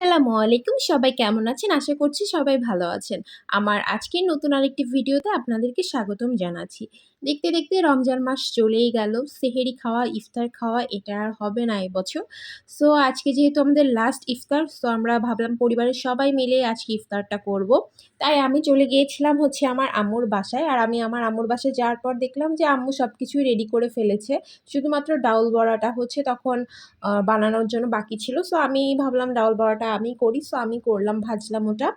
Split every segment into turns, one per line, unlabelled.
আসসালামু আলাইকুম। সবাই কেমন আছেন? আশা করছি সবাই ভালো আছেন। আমার আজকের নতুন আরেকটি ভিডিওতে আপনাদেরকে স্বাগতম জানাচ্ছি। দেখতে দেখতে রমজান মাস চলেই গেল। সেহেরি খাওয়া, ইফতার খাওয়া, এটা আর হবে না এবছর। সো আজকে যেহেতু আমাদের লাস্ট ইফতার সো আমরা ভাবলাম পরিবারের সবাই মিলে আজকে ইফতারটা করব। তাই আমি চলে গিয়েছিলাম হচ্ছে আমার আম্মুর বাসায়। আর আমি আমার আম্মুর বাসায় যাওয়ার পর দেখলাম যে আম্মু সব কিছুই রেডি করে ফেলেছে। শুধুমাত্র ডাউল বড়াটা হচ্ছে তখন বানানোর জন্য বাকি ছিল। সো আমি ভাবলাম ডাউল বড়াটা আমি করি সো আমি করলাম, ভাজলাম ওটা।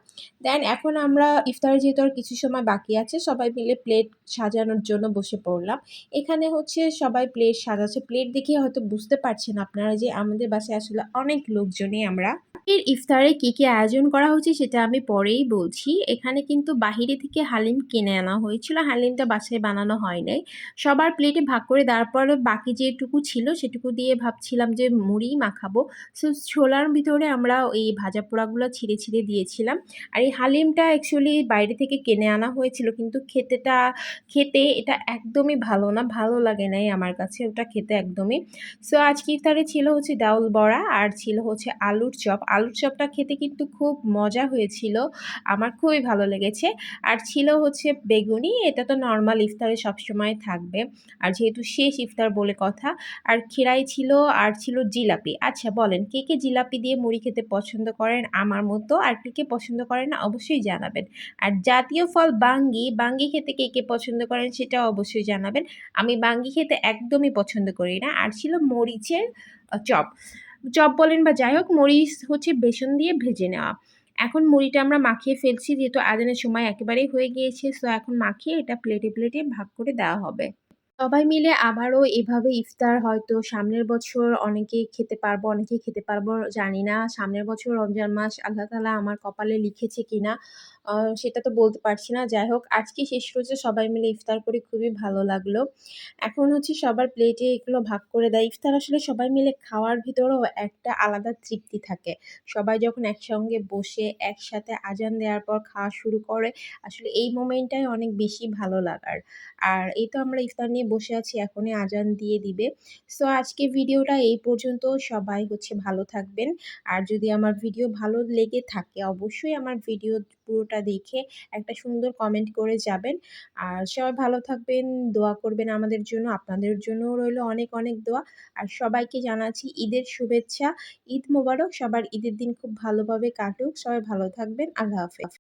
দেন এখন আমরা ইফতারে যেহেতু আর কিছু সময় বাকি আছে, সবাই মিলে প্লেট সাজানোর জন্য বসে পড়লাম। এখানে হচ্ছে সবাই প্লেট সাজাচ্ছে। প্লেট দেখে হয়তো বুঝতে পারছেন আপনারা যে আমাদের বাসায় আসলে অনেক লোকজনই আমরা এর ইফতারে কী কী আয়োজন করা হচ্ছে সেটা আমি পরেই বলছি। এখানে কিন্তু বাহিরে থেকে হালিম কিনে আনা হয়েছিল। হালিমটা বাসায় বানানো হয় নাই। সবার প্লেটে ভাগ করে দেওয়ার পরে বাকি যেটুকু ছিল সেটুকু দিয়ে ভাবছিলাম যে মুড়ি মাখাবো। সো ছোলার ভিতরে আমরা এই ভাজা পোড়াগুলো ছিঁড়ে ছিঁড়ে দিয়েছিলাম। আর এই হালিমটা অ্যাকচুয়ালি বাইরে থেকে কিনে আনা হয়েছিল কিন্তু খেতেটা, খেতে এটা একদমই ভালো না, ভালো লাগে নাই আমার কাছে। ওটা খেতে একদমই। সো আজকে ইফতারে ছিল হচ্ছে ডাউল বড়া আর ছিল হচ্ছে আলুর চপ। আলুর চপটা খেতে কিন্তু খুব মজা হয়েছিল। আমার খুবই ভালো লেগেছে। আর ছিল হচ্ছে বেগুনি, এটা তো নর্মাল ইফতারে সবসময় থাকবে। আর যেহেতু শেষ ইফতার বলে কথা, আর খিরাই ছিল আর ছিল জিলাপি। আচ্ছা বলেন, কে কে জিলাপি দিয়ে মুড়ি খেতে পছন্দ করেন আমার মতো? আর কে কে পছন্দ করেন না, অবশ্যই জানাবেন। আর জাতীয় ফল বাঙ্গি বাঙ্গি খেতে কে কে পছন্দ করেন সেটাও অবশ্যই জানাবেন। আমি বাঙ্গি খেতে একদমই পছন্দ করি না। আর ছিল মরিচের চপ। চপ বলেন বা যাই হোক মরিচ হচ্ছে বেসন দিয়ে ভেজে নেওয়া। এখন মুড়িটা আমরা মাখিয়ে ফেলছি, যেহেতু আদানের সময় একেবারেই হয়ে গিয়েছে সো এখন মাখিয়ে এটা প্লেটে প্লেটে ভাগ করে দেওয়া হবে। সবাই মিলে আবারও এভাবে ইফতার হয়তো সামনের বছর অনেকে খেতে পারব অনেকে খেতে পারব, জানি না। সামনের বছর রমজান মাস, আল্লাহ তালা আমার কপালে লিখেছে কিনা সেটা তো বলতে পারছি না। যাই হোক, আজকে শেষ রোজে সবাই মিলে ইফতার করে, খুবই ভালো লাগল। এখন হচ্ছে সবার প্লেটে এগুলো ভাগ করে দেয়। ইফতার আসলে সবাই মিলে খাওয়ার ভিতরেও একটা আলাদা তৃপ্তি থাকে। সবাই যখন একসঙ্গে বসে, একসাথে আজান দেওয়ার পর খাওয়া শুরু করে, আসলে এই মোমেন্টটাই অনেক বেশি ভালো লাগার। আর এই তো আমরা ইফতার নিয়ে বসে আছি, এখনই আজান দিয়ে দিবে। সো আজকে ভিডিওটা এই পর্যন্ত। সবাই হচ্ছে ভালো থাকবেন। আর যদি আমার ভিডিও ভালো লেগে থাকে, অবশ্যই আমার ভিডিও পুরোটা দেখে একটা সুন্দর কমেন্ট করে যাবেন। আর সবাই ভালো থাকবেন, দোয়া করবেন আমাদের জন্য, আপনাদের জন্যও রইল অনেক অনেক দোয়া। আর সবাইকে জানাচ্ছি ঈদের শুভেচ্ছা, ঈদ মোবারক, সবার ঈদের দিন খুব ভালোভাবে কাটুক। সবাই ভালো থাকবেন, আল্লাহ হাফেজ।